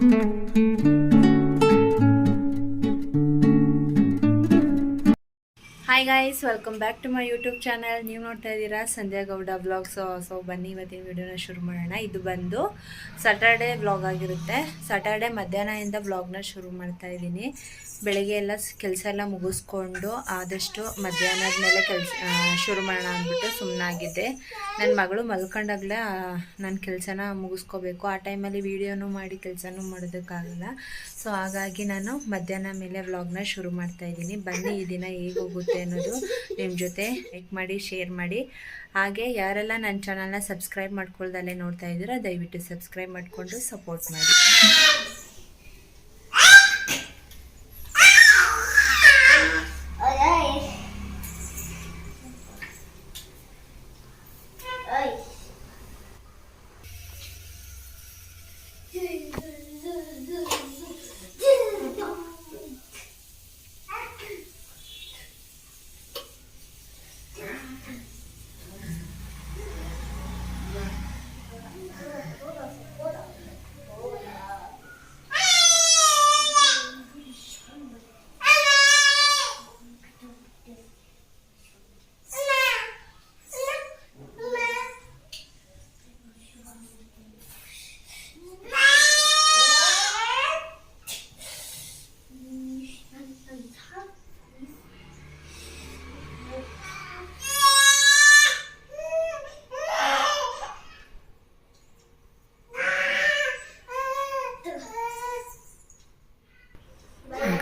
Música hi guys welcome back to my YouTube channel ನೀವು ನೋಡ್ತಾ ಇದ್ದೀರಾ? ಸಂಧ್ಯಾ ಗೌಡ ಬ್ಲಾಗ್ಸ್ ಸೊ ಬನ್ನಿ, ಇವತ್ತಿನ ವಿಡಿಯೋನ ಶುರು ಮಾಡೋಣ. ಇದು ಬಂದು ಸ್ಯಾಟರ್ಡೆ ಬ್ಲಾಗ್ ಆಗಿರುತ್ತೆ. ಸ್ಯಾಟರ್ಡೆ ಮಧ್ಯಾಹ್ನದಿಂದ ವ್ಲಾಗ್ನ ಶುರು ಮಾಡ್ತಾ ಇದ್ದೀನಿ. ಬೆಳಗ್ಗೆ ಎಲ್ಲ ಕೆಲಸ ಎಲ್ಲ ಮುಗಿಸ್ಕೊಂಡು ಆದಷ್ಟು ಮಧ್ಯಾಹ್ನದ ಮೇಲೆ ಕೆಲಸ ಶುರು ಮಾಡೋಣ ಅಂದ್ಬಿಟ್ಟು ಸುಮ್ಮನಾಗಿದ್ದೆ ನನ್ನ ಮಗಳು ಮಲ್ಕೊಂಡಾಗಲೇ ನನ್ನ ಕೆಲಸನ ಮುಗಿಸ್ಕೋಬೇಕು. ಆ ಟೈಮಲ್ಲಿ ವೀಡಿಯೋನೂ ಮಾಡಿ ಕೆಲಸನೂ ಮಾಡೋದಕ್ಕಾಗಲ್ಲ. ಸೊ ಹಾಗಾಗಿ ನಾನು ಮಧ್ಯಾಹ್ನ ಮೇಲೆ ವ್ಲಾಗ್ನ ಶುರು ಮಾಡ್ತಾ ಇದ್ದೀನಿ. ಬನ್ನಿ, ಈ ದಿನ ಹೇಗೆ ಹೋಗುತ್ತೆ ಅನ್ನೋದು ನಿಮ್ಮ ಜೊತೆ ಲೈಕ್ ಮಾಡಿ ಶೇರ್ ಮಾಡಿ. ಹಾಗೆ ಯಾರೆಲ್ಲ ನನ್ನ ಚಾನಲ್ನ ಸಬ್ಸ್ಕ್ರೈಬ್ ಮಾಡ್ಕೊಳ್ದಲ್ಲೇ ನೋಡ್ತಾ ಇದ್ದೀರಾ ದಯವಿಟ್ಟು ಸಬ್ಸ್ಕ್ರೈಬ್ ಮಾಡಿಕೊಂಡು ಸಪೋರ್ಟ್ ಮಾಡಿ.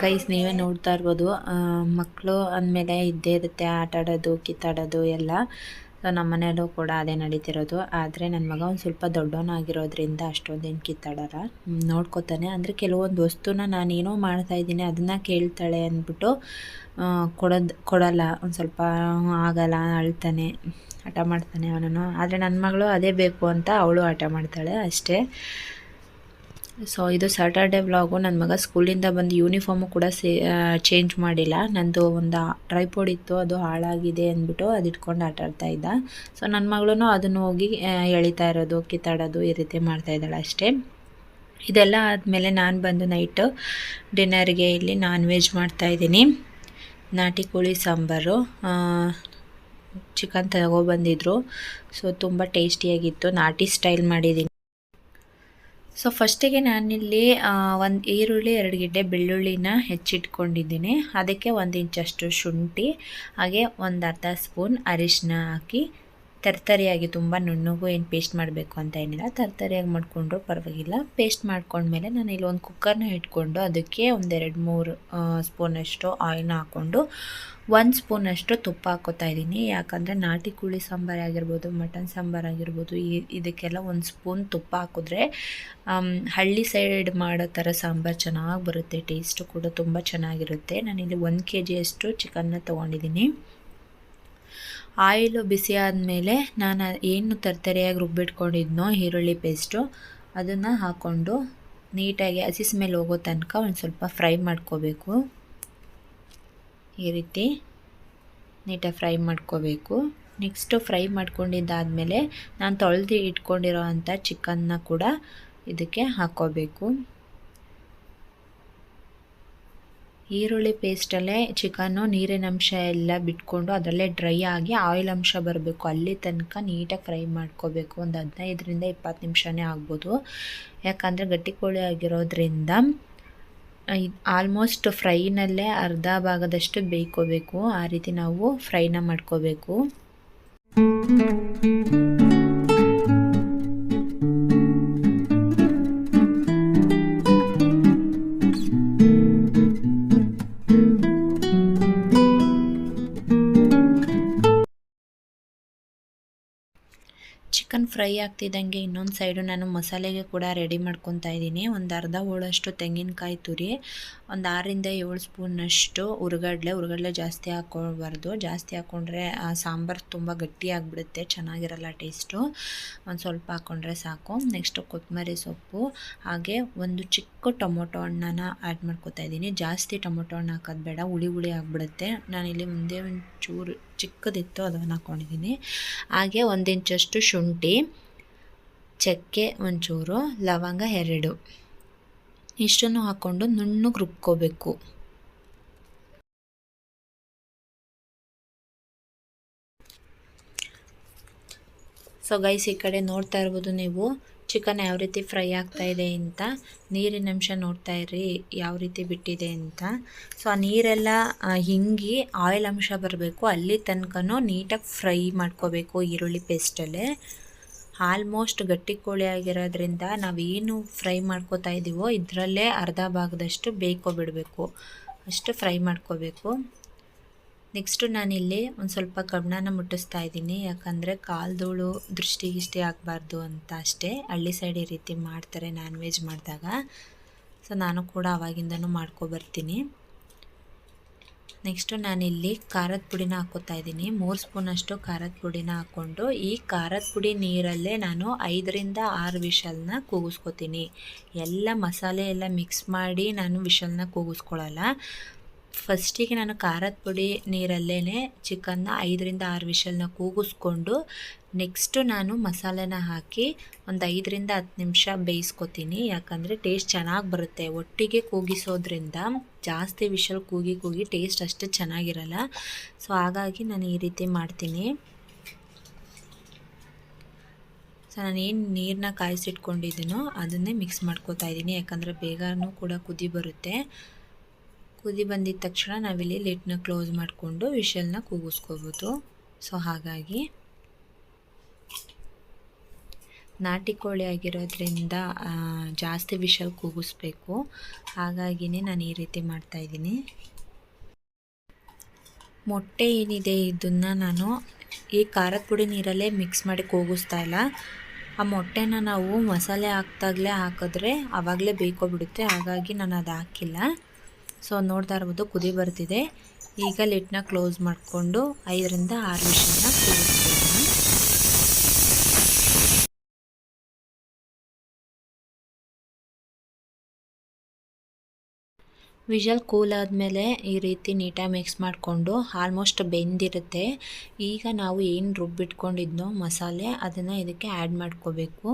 ಗೈಸ್ ನೀವೇ ನೋಡ್ತಾ ಇರ್ಬೋದು. ಮಕ್ಕಳು ಅಂದಮೇಲೆ ಇದ್ದೇ ಇರುತ್ತೆ ಆಟ ಆಡೋದು ಕಿತ್ತಾಡೋದು ಎಲ್ಲ. ಸೊ, ನಮ್ಮ ಮನೆಯಲ್ಲೂ ಕೂಡ ಅದೇ ನಡೀತಿರೋದು. ಆದರೆ ನನ್ನ ಮಗ ಒಂದು ಸ್ವಲ್ಪ ದೊಡ್ಡವನಾಗಿರೋದ್ರಿಂದ ಅಷ್ಟೊಂದೇನು ಕಿತ್ತಾಡಲ್ಲ. ನೋಡ್ಕೊತಾನೆ. ಅಂದರೆ ಕೆಲವೊಂದು ವಸ್ತುನ ನಾನೇನೋ ಮಾಡ್ತಾಯಿದ್ದೀನಿ ಮಾಡ್ತಾ ಇದ್ದೀನಿ, ಅದನ್ನು ಕೇಳ್ತಾಳೆ ಅಂದ್ಬಿಟ್ಟು ಕೊಡೋದು, ಕೊಡಲ್ಲ. ಒಂದು ಸ್ವಲ್ಪ ಆಗಲ್ಲ, ಅಳ್ತಾನೆ ಆಟ ಮಾಡ್ತಾನೆ ಅವನನ್ನು. ಆದರೆ ನನ್ನ ಮಗಳು ಅದೇ ಬೇಕು ಅಂತ ಅವಳು ಆಟ ಮಾಡ್ತಾಳೆ ಅಷ್ಟೇ. ಸೊ ಇದು ಸ್ಯಾಟರ್ಡೆ ವ್ಲಾಗು ನನ್ನ ಮಗ ಸ್ಕೂಲಿಂದ ಬಂದು ಯೂನಿಫಾರ್ಮು ಕೂಡ ಸೇ ಚೇಂಜ್ ಮಾಡಿಲ್ಲ. ನಂದು ಒಂದು ಟ್ರೈಪೋಡ್ ಇತ್ತು. ಅದು ಹಾಳಾಗಿದೆ ಅಂದ್ಬಿಟ್ಟು ಅದು ಇಟ್ಕೊಂಡು ಆಟ ಆಡ್ತಾ ಇದ್ದ. ಸೊ ನನ್ನ ಮಗಳೂ ಅದನ್ನು ಹೋಗಿ ಎಳಿತಾ ಇರೋದು, ಕಿತ್ತಾಡೋದು ಈ ರೀತಿ ಮಾಡ್ತಾ ಇದ್ದಾಳೆ ಅಷ್ಟೇ. ಇದೆಲ್ಲ ಆದಮೇಲೆ ನಾನು ಬಂದು ನೈಟು ಡಿನ್ನರ್ಗೆ ಇಲ್ಲಿ ನಾನ್ ವೆಜ್ ಮಾಡ್ತಾಯಿದ್ದೀನಿ ನಾಟಿ ಕೋಳಿ ಸಾಂಬಾರು ಚಿಕನ್ ತಗೊಬಂದಿದ್ರು ಸೊ ತುಂಬ ಟೇಸ್ಟಿಯಾಗಿತ್ತು ನಾಟಿ ಸ್ಟೈಲ್ ಮಾಡಿದ್ದೀನಿ ಸೊ ಫಸ್ಟಿಗೆ ನಾನಿಲ್ಲಿ ಒಂದು ಈರುಳ್ಳಿ, ಎರಡು ಗಿಡ್ಡೆ ಬೆಳ್ಳುಳ್ಳಿನ ಹೆಚ್ಚಿಟ್ಕೊಂಡಿದ್ದೀನಿ. ಅದಕ್ಕೆ ಒಂದು ಇಂಚಷ್ಟು ಶುಂಠಿ, ಹಾಗೆ ಒಂದು ಅರ್ಧ ಸ್ಪೂನ್ ಅರಿಶಿನ ಹಾಕಿ ತರ್ತರಿಯಾಗಿ ತುಂಬ ನುಣ್ಣಗೂ ಏನು ಪೇಸ್ಟ್ ಮಾಡಬೇಕು ಅಂತ ಏನಿಲ್ಲ, ತರ್ತರಿಯಾಗಿ ಮಾಡಿಕೊಂಡ್ರು ಪರವಾಗಿಲ್ಲ. ಪೇಸ್ಟ್ ಮಾಡ್ಕೊಂಡ್ಮೇಲೆ ನಾನು ಇಲ್ಲಿ ಒಂದು ಕುಕ್ಕರ್ನ ಇಟ್ಕೊಂಡು ಅದಕ್ಕೆ ಒಂದೆರಡು ಮೂರು ಸ್ಪೂನಷ್ಟು ಆಯಿಲ್ನ ಹಾಕ್ಕೊಂಡು ಒಂದು ಸ್ಪೂನಷ್ಟು ತುಪ್ಪ ಹಾಕೋತಾ ಇದ್ದೀನಿ. ಯಾಕಂದರೆ ನಾಟಿ ಕೋಳಿ ಸಾಂಬಾರು ಆಗಿರ್ಬೋದು, ಮಟನ್ ಸಾಂಬಾರು ಆಗಿರ್ಬೋದು, ಈ, ಇದಕ್ಕೆಲ್ಲ ಒಂದು ಸ್ಪೂನ್ ತುಪ್ಪ ಹಾಕಿದ್ರೆ ಹಳ್ಳಿ ಸೈಡ್ ಮಾಡೋ ಥರ ಸಾಂಬಾರು ಚೆನ್ನಾಗಿ ಬರುತ್ತೆ ಟೇಸ್ಟು ಕೂಡ ತುಂಬ ಚೆನ್ನಾಗಿರುತ್ತೆ. ನಾನಿಲ್ಲಿ ಒಂದು ಕೆ ಜಿಯಷ್ಟು ಚಿಕನ್ನ ತೊಗೊಂಡಿದ್ದೀನಿ. ಆಯಿಲು ಬಿಸಿ ಆದಮೇಲೆ ನಾನು ಏನು ತರ್ತರಿಯಾಗಿ ರುಬ್ಬಿಟ್ಕೊಂಡಿದ್ನೋ ಈರುಳ್ಳಿ ಪೇಸ್ಟು, ಅದನ್ನು ಹಾಕ್ಕೊಂಡು ನೀಟಾಗಿ ಹಸಿ ಸ್ಮೆಲ್ ಹೋಗೋ ತನಕ ಒಂದು ಸ್ವಲ್ಪ ಫ್ರೈ ಮಾಡ್ಕೋಬೇಕು. ಈ ರೀತಿ ನೀಟಾಗಿ ಫ್ರೈ ಮಾಡ್ಕೋಬೇಕು. ನೆಕ್ಸ್ಟು ಫ್ರೈ ಮಾಡ್ಕೊಂಡಿದ್ದಾದಮೇಲೆ ನಾನು ತೊಳೆದು ಇಟ್ಕೊಂಡಿರೋ ಅಂಥ ಚಿಕನ್ನ ಕೂಡ ಇದಕ್ಕೆ ಹಾಕ್ಕೋಬೇಕು. ಈರುಳ್ಳಿ ಪೇಸ್ಟಲ್ಲೇ ಚಿಕನ್ನು ನೀರಿನಂಶ ಎಲ್ಲ ಬಿಟ್ಕೊಂಡು ಅದರಲ್ಲೇ ಡ್ರೈ ಆಗಿ ಆಯಿಲ್ ಅಂಶ ಬರಬೇಕು. ಅಲ್ಲಿ ತನಕ ನೀಟಾಗಿ ಫ್ರೈ ಮಾಡ್ಕೋಬೇಕು. ಒಂದು ಹದಿನೈದರಿಂದ ಇಪ್ಪತ್ತು ನಿಮಿಷನೇ ಆಗ್ಬೋದು. ಯಾಕಂದರೆ ಗಟ್ಟಿ ಕೋಳಿ ಆಗಿರೋದ್ರಿಂದ ಆಲ್ಮೋಸ್ಟ್ ಫ್ರೈನಲ್ಲೇ ಅರ್ಧ ಭಾಗದಷ್ಟು ಬೇಯ್ಕೋಬೇಕು. ಆ ರೀತಿ ನಾವು ಫ್ರೈನ ಮಾಡ್ಕೋಬೇಕು. ಚಿಕನ್ ಫ್ರೈ ಆಗ್ತಿದ್ದಂಗೆ ಇನ್ನೊಂದು ಸೈಡು ನಾನು ಮಸಾಲೆಗೆ ಕೂಡ ರೆಡಿ ಮಾಡ್ಕೊತಾ ಇದ್ದೀನಿ. ಒಂದು ಅರ್ಧ ಹೋಳಷ್ಟು ತೆಂಗಿನಕಾಯಿ ತುರಿ, ಒಂದು ಆರರಿಂದ ಏಳು ಸ್ಪೂನಷ್ಟು ಉರುಗಡ್ಲೆ ಉರುಗಡ್ಲೆ ಜಾಸ್ತಿ ಹಾಕ್ಕೊಳ್ಬಾರ್ದು ಜಾಸ್ತಿ ಹಾಕ್ಕೊಂಡ್ರೆ ಆ ಸಾಂಬಾರು ತುಂಬ ಗಟ್ಟಿ ಆಗಿಬಿಡುತ್ತೆ, ಚೆನ್ನಾಗಿರಲ್ಲ ಟೇಸ್ಟು. ಒಂದು ಸ್ವಲ್ಪ ಹಾಕ್ಕೊಂಡ್ರೆ ಸಾಕು. ನೆಕ್ಸ್ಟು ಕೊತ್ತಂಬರಿ ಸೊಪ್ಪು, ಹಾಗೆ ಒಂದು ಚಿಕ್ಕ ಟೊಮೊಟೊ ಹಣ್ಣನ್ನ ಆ್ಯಡ್ ಮಾಡ್ಕೊತಾ ಇದ್ದೀನಿ. ಜಾಸ್ತಿ ಟೊಮೊಟೊ ಹಣ್ಣು ಹಾಕೋದು ಬೇಡ, ಹುಳಿ ಹುಳಿ ಆಗಿಬಿಡುತ್ತೆ. ನಾನಿಲ್ಲಿ ಮುಂದೆ ಒಂದು ಚೂರು ಚಿಕ್ಕದಿತ್ತು ಅದನ್ನು ಹಾಕ್ಕೊಂಡಿದ್ದೀನಿ ಹಾಗೆ ಒಂದು ಇಂಚಷ್ಟು ಶುಂಠಿ, ಚಕ್ಕೆ ಒಂಚೂರು, ಲವಂಗ ಎರಡು. ಇಷ್ಟನ್ನು ಹಾಕ್ಕೊಂಡು ನುಣ್ಣಗೆ ರುಬ್ಕೋಬೇಕು. ಸೊ ಗೈಸ್ ಈ ಕಡೆ ನೋಡ್ತಾ ಇರ್ಬೋದು ನೀವು. ಚಿಕನ್ ಯಾವ ರೀತಿ ಫ್ರೈ ಆಗ್ತಾ ಇದೆ ಅಂತ ನೀರಿನ ಅಂಶ ನೋಡ್ತಾ ಇರ್ರಿ, ಯಾವ ರೀತಿ ಬಿಟ್ಟಿದೆ ಅಂತ. ಸೊ ಆ ನೀರೆಲ್ಲ ಹಿಂಗಿ ಆಯಿಲ್ ಅಂಶ ಬರಬೇಕು. ಅಲ್ಲಿ ತನಕನೂ ನೀಟಾಗಿ ಫ್ರೈ ಮಾಡ್ಕೋಬೇಕು ಈರುಳ್ಳಿ ಪೇಸ್ಟಲ್ಲೇ ಆಲ್ಮೋಸ್ಟ್ ಗಟ್ಟಿ ಕೋಳಿ ಆಗಿರೋದ್ರಿಂದ ನಾವೇನು ಫ್ರೈ ಮಾಡ್ಕೋತಾ ಇದ್ದೀವೋ ಇದರಲ್ಲೇ ಅರ್ಧ ಭಾಗದಷ್ಟು ಬೇಯ್ಕೊಬಿಡಬೇಕು. ಅಷ್ಟು ಫ್ರೈ ಮಾಡ್ಕೋಬೇಕು. ನೆಕ್ಸ್ಟು ನಾನಿಲ್ಲಿ ಒಂದು ಸ್ವಲ್ಪ ಕಬ್ಬಣನ ಮುಟ್ಟಿಸ್ತಾ ಇದ್ದೀನಿ. ಯಾಕಂದರೆ ಕಾಲ್ದೋಳು ದೃಷ್ಟಿ ಗಿಷ್ಟಿ ಆಗಬಾರ್ದು ಅಂತ ಅಷ್ಟೇ. ಹಳ್ಳಿ ಸೈಡ್ ಈ ರೀತಿ ಮಾಡ್ತಾರೆ ನಾನ್ ವೆಜ್ ಮಾಡಿದಾಗ. ಸೊ ನಾನು ಕೂಡ ಅವಾಗಿಂದನೂ ಮಾಡ್ಕೊಬರ್ತೀನಿ ನೆಕ್ಸ್ಟು ನಾನಿಲ್ಲಿ ಖಾರದ ಪುಡಿನ ಹಾಕೋತಾ ಇದ್ದೀನಿ. ಮೂರು ಸ್ಪೂನಷ್ಟು ಖಾರದ ಪುಡಿನ ಹಾಕ್ಕೊಂಡು ಈ ಖಾರದ ಪುಡಿ ನೀರಲ್ಲೇ ನಾನು ಐದರಿಂದ ಆರು ವಿಷಲ್ನ ಕೂಗಿಸ್ಕೊತೀನಿ. ಎಲ್ಲ ಮಸಾಲೆ ಎಲ್ಲ ಮಿಕ್ಸ್ ಮಾಡಿ ನಾನು ವಿಷಲ್ನ ಕೂಗಿಸ್ಕೊಳ್ಳಲ್ಲ ಫಸ್ಟಿಗೆ ನಾನು ಖಾರದ ಪುಡಿ ನೀರಲ್ಲೇ ಚಿಕನ್ನ ಐದರಿಂದ ಆರು ವಿಷಲ್ನ ಕೂಗಿಸ್ಕೊಂಡು ನೆಕ್ಸ್ಟು ನಾನು ಮಸಾಲೆನ ಹಾಕಿ ಒಂದು ಐದರಿಂದ ಹತ್ತು ನಿಮಿಷ ಬೇಯಿಸ್ಕೊತೀನಿ. ಯಾಕಂದರೆ ಟೇಸ್ಟ್ ಚೆನ್ನಾಗಿ ಬರುತ್ತೆ. ಒಟ್ಟಿಗೆ ಕೂಗಿಸೋದ್ರಿಂದ ಜಾಸ್ತಿ ವಿಷಲ್ ಕೂಗಿ ಕೂಗಿ ಟೇಸ್ಟ್ ಅಷ್ಟು ಚೆನ್ನಾಗಿರಲ್ಲ. ಸೊ ಹಾಗಾಗಿ ನಾನು ಈ ರೀತಿ ಮಾಡ್ತೀನಿ. ಸೊ ನಾನು ಏನು ನೀರನ್ನ ಕಾಯಿಸಿಟ್ಕೊಂಡಿದ್ದೀನೋ ಅದನ್ನೇ ಮಿಕ್ಸ್ ಮಾಡ್ಕೋತಾ ಇದ್ದೀನಿ ಯಾಕಂದರೆ ಬೇಗನೂ ಕೂಡ ಕುದಿ ಬರುತ್ತೆ. ಕುದಿ ಬಂದಿದ ತಕ್ಷಣ ನಾವಿಲ್ಲಿ ಲಿಟ್ನ ಕ್ಲೋಸ್ ಮಾಡಿಕೊಂಡು ವಿಷಲ್ನ ಕೂಗಿಸ್ಕೋಬೋದು. ಸೊ, ಹಾಗಾಗಿ ನಾಟಿ ಕೋಳಿ ಆಗಿರೋದ್ರಿಂದ ಜಾಸ್ತಿ ವಿಷಲ್ ಕೂಗಿಸ್ಬೇಕು. ಹಾಗಾಗಿನೇ ನಾನು ಈ ರೀತಿ ಮಾಡ್ತಾಯಿದ್ದೀನಿ ಮೊಟ್ಟೆ ಏನಿದೆ ಇದನ್ನು ನಾನು ಈ ಖಾರದ ಪುಡಿ ನೀರಲ್ಲೇ ಮಿಕ್ಸ್ ಮಾಡಿ ಕೂಗಿಸ್ತಾ ಇಲ್ಲ. ಆ ಮೊಟ್ಟೆನ ನಾವು ಮಸಾಲೆ ಹಾಕ್ದಾಗಲೇ ಹಾಕಿದ್ರೆ ಆವಾಗಲೇ ಬೇಯ್ಕೊಬಿಡುತ್ತೆ. ಹಾಗಾಗಿ ನಾನು ಅದು ಹಾಕಿಲ್ಲ. ಸೊ ನೋಡ್ತಾ ಇರ್ಬೋದು ಕುದಿ ಬರ್ತಿದೆ. ಈಗ ಲಿಟ್ನ ಕ್ಲೋಸ್ ಮಾಡಿಕೊಂಡು ಐದರಿಂದ ಆರು ವಿಷಯನ ಕೂರಿಸ್ತೀನಿ ವಿಜಲ್ ಕೂಲ್ ಆದಮೇಲೆ ಈ ರೀತಿ ನೀಟಾಗಿ ಮಿಕ್ಸ್ ಮಾಡಿಕೊಂಡು ಆಲ್ಮೋಸ್ಟ್ ಬೆಂದಿರುತ್ತೆ. ಈಗ ನಾವು ಏನು ರುಬ್ಬಿಟ್ಕೊಂಡಿದ್ನೋ ಮಸಾಲೆ ಅದನ್ನು ಇದಕ್ಕೆ ಆ್ಯಡ್ ಮಾಡ್ಕೋಬೇಕು.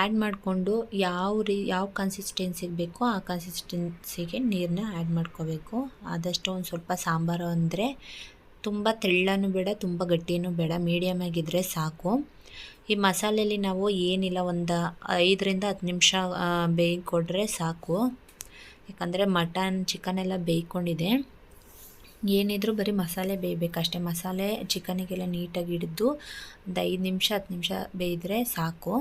ಆ್ಯಡ್ ಮಾಡಿಕೊಂಡು ಯಾವ ರೀ, ಯಾವ ಕನ್ಸಿಸ್ಟೆನ್ಸಿಗೆ ಬೇಕೋ ಆ ಕನ್ಸಿಸ್ಟೆನ್ಸಿಗೆ ನೀರನ್ನ ಆ್ಯಡ್ ಮಾಡ್ಕೋಬೇಕು. ಆದಷ್ಟು ಒಂದು ಸ್ವಲ್ಪ ಸಾಂಬಾರು ಅಂದರೆ ತುಂಬ ತೆಳ್ಳನೂ ಬೇಡ, ತುಂಬ ಗಟ್ಟಿನೂ ಬೇಡ ಮೀಡಿಯಮ್ ಆಗಿದ್ದರೆ ಸಾಕು. ಈ ಮಸಾಲೆಯಲ್ಲಿ ನಾವು ಏನಿಲ್ಲ, ಒಂದು ಐದರಿಂದ ಹತ್ತು ನಿಮಿಷ ಬೇಯಿಕೊಡ್ರೆ ಸಾಕು. ಯಾಕಂದರೆ ಮಟನ್ ಚಿಕನ್ ಎಲ್ಲ ಬೇಯ್ಕೊಂಡಿದೆ. ಏನಿದ್ರು ಬರೀ ಮಸಾಲೆ ಬೇಯಬೇಕಷ್ಟೇ ಮಸಾಲೆ ಚಿಕನಿಗೆಲ್ಲ ನೀಟಾಗಿ ಹಿಡಿದು ಒಂದು ಐದು ನಿಮಿಷ, ಹತ್ತು ನಿಮಿಷ ಬೇಯಿದ್ರೆ ಸಾಕು.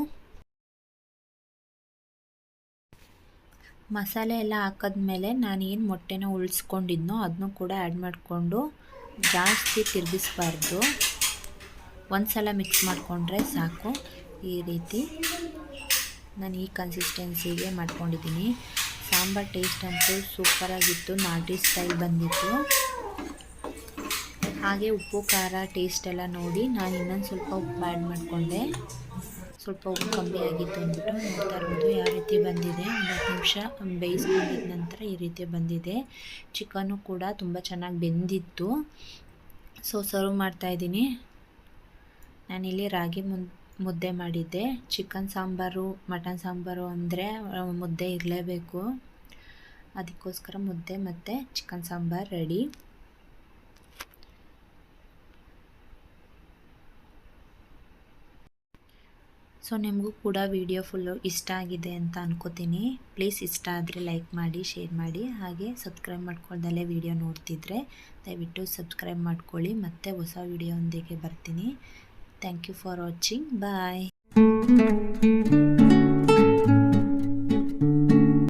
ಮಸಾಲೆ ಎಲ್ಲ ಹಾಕಿದ್ಮೇಲೆ ನಾನು ಏನು ಮೊಟ್ಟೆನ ಉಳಿಸ್ಕೊಂಡಿದ್ನೋ ಅದನ್ನು ಕೂಡ ಆ್ಯಡ್ ಮಾಡಿಕೊಂಡು ಜಾಸ್ತಿ ತಿರುಗಿಸ್ಬಾರ್ದು. ಒಂದು ಸಲ ಮಿಕ್ಸ್ ಮಾಡಿಕೊಂಡ್ರೆ ಸಾಕು. ಈ ರೀತಿ ನಾನು ಈ ಕನ್ಸಿಸ್ಟೆನ್ಸಿಗೆ ಮಾಡ್ಕೊಂಡಿದ್ದೀನಿ. ಸಾಂಬಾರ್ ಟೇಸ್ಟ್ ಅಂತೂ ಸೂಪರಾಗಿತ್ತು ನಾಟಿ ಸ್ಟೈಲ್ ಬಂದಿತ್ತು. ಹಾಗೆ ಉಪ್ಪು, ಖಾರ ಟೇಸ್ಟ್ ಎಲ್ಲ ನೋಡಿ ನಾನು ಇನ್ನೊಂದು ಸ್ವಲ್ಪ ಉಪ್ಪು ಆ್ಯಡ್ ಮಾಡಿಕೊಂಡೆ. ಸ್ವಲ್ಪ ಉಪ್ಪು ಕಮ್ಮಿ ಆಗಿತ್ತು ಅಂದ್ಬಿಟ್ಟು ನೋಡ್ತಾ ಇರ್ಬೋದು ಯಾವ ರೀತಿ ಬಂದಿದೆ ಒಂದು ಹತ್ತು ನಿಮಿಷ ಬೇಯಿಸ್ಕೊಂಡಿದ ನಂತರ ಈ ರೀತಿ ಬಂದಿದೆ. ಚಿಕನು ಕೂಡ ತುಂಬ ಚೆನ್ನಾಗಿ ಬೆಂದಿತ್ತು. ಸೊ ಸರ್ವ್ ಮಾಡ್ತಾಯಿದ್ದೀನಿ ನಾನಿಲ್ಲಿ ರಾಗಿ ಮುದ್ದೆ ಮಾಡಿದ್ದೆ. ಚಿಕನ್ ಸಾಂಬಾರು, ಮಟನ್ ಸಾಂಬಾರು ಅಂದರೆ ಮುದ್ದೆ ಇರಲೇಬೇಕು. ಅದಕ್ಕೋಸ್ಕರ ಮುದ್ದೆ ಮತ್ತು ಚಿಕನ್ ಸಾಂಬಾರು ರೆಡಿ. ಸೊ ನಿಮಗೂ ಕೂಡ ವಿಡಿಯೋ ಫುಲ್ಲು ಇಷ್ಟ ಆಗಿದೆ ಅಂತ ಅನ್ಕೋತೀನಿ. ಪ್ಲೀಸ್ ಇಷ್ಟ ಆದರೆ ಲೈಕ್ ಮಾಡಿ, ಶೇರ್ ಮಾಡಿ. ಹಾಗೆ ಸಬ್ಸ್ಕ್ರೈಬ್ ಮಾಡ್ಕೊಳ್ದಲ್ಲೇ ವಿಡಿಯೋ ನೋಡ್ತಿದ್ರೆ ದಯವಿಟ್ಟು ಸಬ್ಸ್ಕ್ರೈಬ್ ಮಾಡ್ಕೊಳ್ಳಿ. ಮತ್ತೆ ಹೊಸ ವಿಡಿಯೋ ಒಂದಿಗೆ ಬರ್ತೀನಿ. Thank you for watching. Bye.